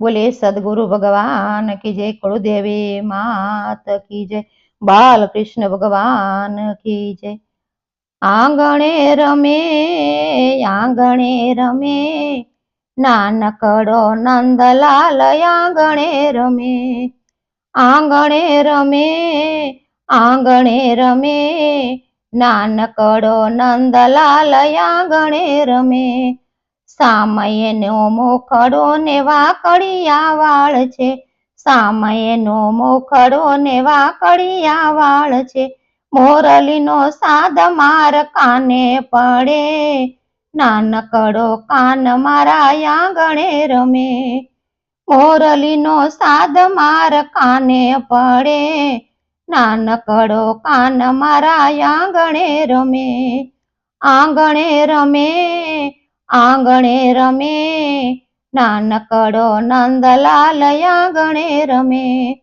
બોલે, સદગુરુ ભગવાન કી જય કુળદેવી માત કી જય બાલકૃષ્ણ ભગવાન કી જય. આંગણે રમે આંગણે રમે, નાનકડો નંદલાલ આંગણે રમે. આંગણે રમે આંગણે રમે, નાનકડો નંદલાલ આંગણે રમે. સામયનો મોખડો ને વાકડિયા વાળ છે. સામયનો મોખડો ને વાકડિયા વાળ છે. મોરલીનો સાદ માર કાને પડે. નાનકડો કાન મારા આંગણે રમે. મોરલીનો સાદ માર કાને પડે. નાનકડો કાન મારા આંગણે રમે. આંગણે રમે આંગણે રમે, નાનકડો નંદલાલ આંગણે રમે.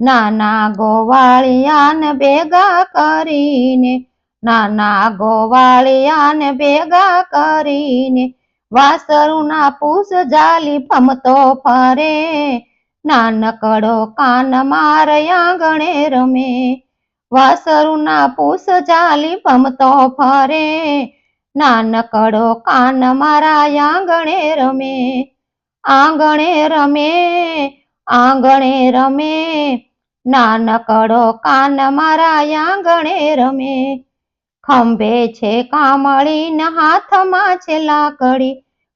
નાના ગોવાળિયાને ભેગા કરીને, નાના ગોવાળિયાને ભેગા કરીને, વાસરુના પૂસ જાલી ફમતો ફરે. નાનકડો કાન માર આંગણે રમે, વાસરુના પૂસ જાલી ફમતો ફરે. નાનકડો કાન મારા આંગણે રમે આંગણે રમે આંગણે રમે. નાનકડો કાન મારા આંગણે રમે, ખંભે છે કામળીને હાથમાં છે લાકડી,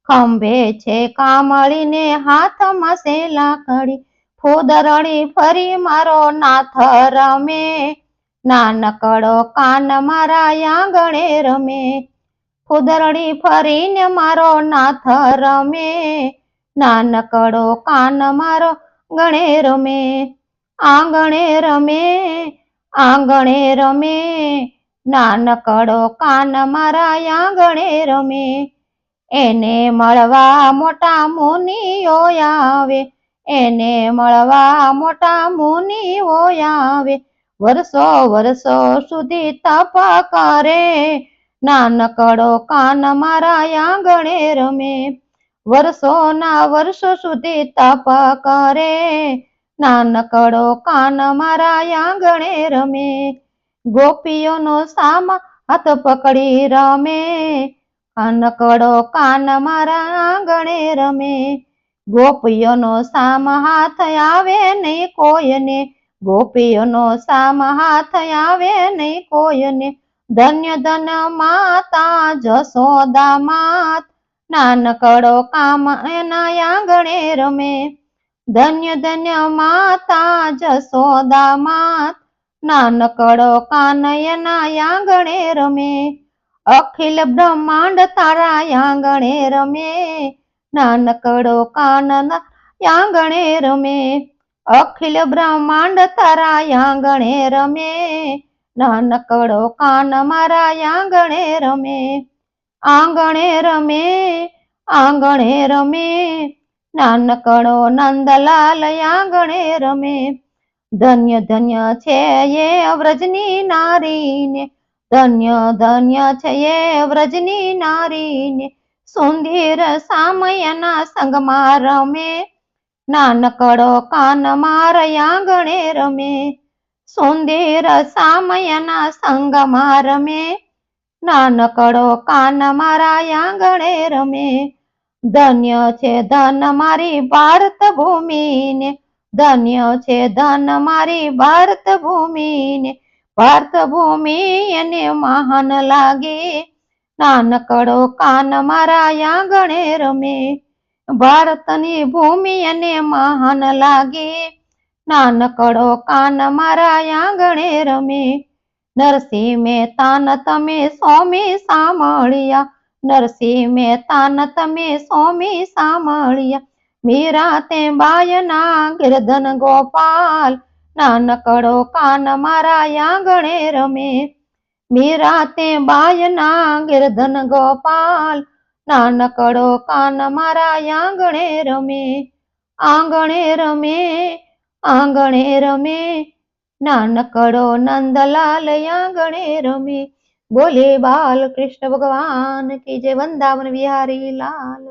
ખંભે છે કામળીને હાથમાં છે લાકડી. ફોદરણી ફરી મારો નાથ રમે, નાનકડો કાન મારા આંગણે રમે. ફુદરડી ફરીને મારો નાથ રમે. નાનકડો કાન મારો ગણે રમે. આંગણે રમે આંગણે રમે. નાનકડો કાન મારા આંગણે રમે. એને મળવા મોટા મુનિઓ આવે. એને મળવા મોટા મુનિઓ આવે. વર્ષો વર્ષો સુધી તપ કરે. નાનકડો કાન મારા આંગણે રમે. વર્ષોના વર્ષ સુધી તપ કરે. નાનકડો કાન મારા આંગણે રમે. ગોપીઓનો સામા હાથ પકડી રમે. કાનકડો કાન મારા આંગણે રમે. ગોપીઓનો સામ હાથ આવે નહીં કોઈને. ગોપીઓનો સામ હાથ આવે નહીં કોઈને. ધન્ય ધન માતા જસોદા માત નાનકડો કામ એના આંગણે રમે. ધન્ય ધન્ય માતા જસોદા માત નાનકડો કાન એના આંગણે રમે. અખિલ બ્રહ્માંડ તારા આંગણે રમે. નાનકડો કાન આંગણે રમે. અખિલ બ્રહ્માંડ તારા આંગણે રમે. નાનકડો કાન મારા આંગણે રમે આંગણે રમે આંગણે રમે. નાનકડો નંદલાલ આંગણે રમે. ધન્ય ધન્ય છે એ વ્રજની નારીને, ધન્ય ધન્ય છે એ વ્રજની નારીને, સુંદર સામયના સંગમાં રમે. નાનકડો કાન મારા આંગણે રમે. સુંદર સામયના સંગમાં રમે. નાનકડો કાન મારા આંગણે રમે. ધન્ય છે ધન મારી ભારત ભૂમિને ધન્ય છે ધન મારી ભારત ભૂમિને ભારત ભૂમિ એને મહાન લાગે. નાનકડો કાન મારા આંગણે રમે. ભારતની ભૂમિ એને મહાન લાગે. નાનકડો કાન મારા આંગણે રમે. નરસિંહ મહેતાન તમે સ્વામી સાંભળ્યા. નરસિંહ મહેતાન તમે સ્વામી સાંભળ્યા. મીરા તે બાયના ગિરધન ગોપાલ. નાનકડો કાન મારા આંગણે રમે. મીરા તે બાયના ગિરધન ગોપાલ. નાનકડો કાન મારા આંગણે રમે. આંગણે રમે. આંગણે રમે, નાનકડો નંદલાલ આંગણે રમે. બોલે બાલ કૃષ્ણ ભગવાન કે જે વંદાવન વિહારી લાલ